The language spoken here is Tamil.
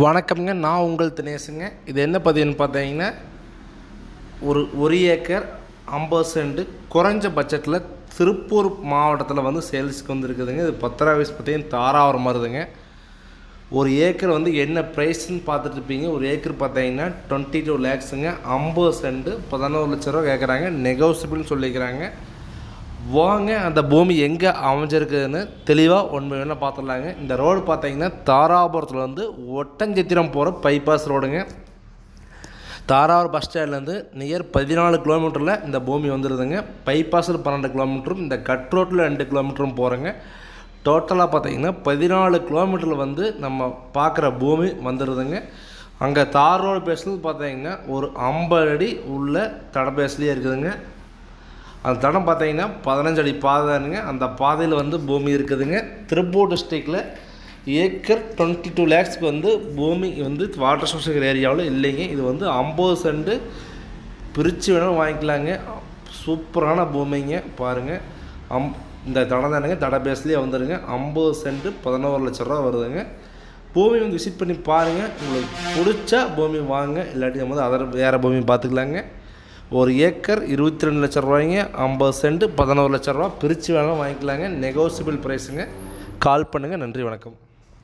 வணக்கம்ங்க நான் உங்கள் தினேஷுங்க இது என்ன பதிவுன்னு பார்த்தீங்கன்னா ஒரு ஒரு ஏக்கர் ஐம்பது சென்ட் குறைஞ்ச பட்ஜெட்டில் திருப்பூர் மாவட்டத்தில் வந்து சேல்ஸுக்கு வந்துருக்குதுங்க. இது பத்திரா வயசு பார்த்தீங்கன்னா தாராவரம் வருதுங்க ஒரு ஏக்கர் வந்து என்ன ப்ரைஸ்ன்னு பார்த்துட்டு இருப்பீங்க. ஒரு ஏக்கர் பார்த்தீங்கன்னா டுவெண்ட்டி டூ லேக்ஸுங்க ஐம்பது சென்ட்டு பதினோரு லட்ச ரூபா கேட்குறாங்க நெகோசியபிள்னு சொல்லிக்கிறாங்க. வாங்க அந்த பூமி எங்கே அமைஞ்சிருக்குதுன்னு தெளிவாக உண்மை வேணால் பார்த்துடலாங்க. இந்த ரோடு பார்த்தீங்கன்னா தாராபுரத்தில் வந்து ஒட்டஞ்சத்திரம் போகிற பைபாஸ் ரோடுங்க. தாராபுரம் பஸ் ஸ்டாண்ட்லேருந்து நியர் பதினாலு கிலோமீட்டரில் இந்த பூமி வந்துடுதுங்க பைபாஸில் பன்னெண்டு கிலோமீட்டரும் இந்த கட் ரோட்டில் ரெண்டு கிலோமீட்டரும் போகிறேங்க டோட்டலாக பார்த்தீங்கன்னா பதினாலு கிலோமீட்டரில் வந்து நம்ம பார்க்குற பூமி வந்துடுதுங்க அங்கே தார் ரோடு பேசுறது பார்த்தீங்கன்னா ஒரு ஐம்பது அடி உள்ள தடபேஸ்லேயே இருக்குதுங்க. அந்த தடம் பார்த்தீங்கன்னா பதினஞ்சு அடி பாதைங்க அந்த பாதையில் வந்து பூமி இருக்குதுங்க. திருப்பூர் டிஸ்ட்ரிக்டில் ஏக்கர் டுவெண்ட்டி டூ லேக்ஸ்க்கு வந்து பூமி வந்து வாட்டர் சோர்ஸ் இருக்கிற ஏரியாவில் இல்லைங்க. இது வந்து ஐம்பது சென்ட்டு பிரித்து வேணாலும் வாங்கிக்கலாங்க. சூப்பரான பூமிங்க. பாருங்கள் அம் இந்த தடம் தானுங்க. தட பேஸ்லேயே வந்துடுங்க ஐம்பது சென்ட்டு பதினோரு லட்ச ரூபா வருதுங்க. பூமி வந்து விசிட் பண்ணி பாருங்கள் உங்களுக்கு பிடிச்சா பூமி வாங்க. இல்லாட்டி நம்ம வந்து அதர் வேறு பூமி பார்த்துக்கலாங்க. ஒரு ஏக்கர் இருபத்தி ரெண்டு லட்ச ரூபாய்ங்க ஐம்பது சென்ட் பதினோரு லட்ச ரூபா. பிரித்து வேணாலும் வாங்கிக்கலாங்க. நெகோசியபிள் ப்ரைஸுங்க கால் பண்ணுங்கள் நன்றி வணக்கம்.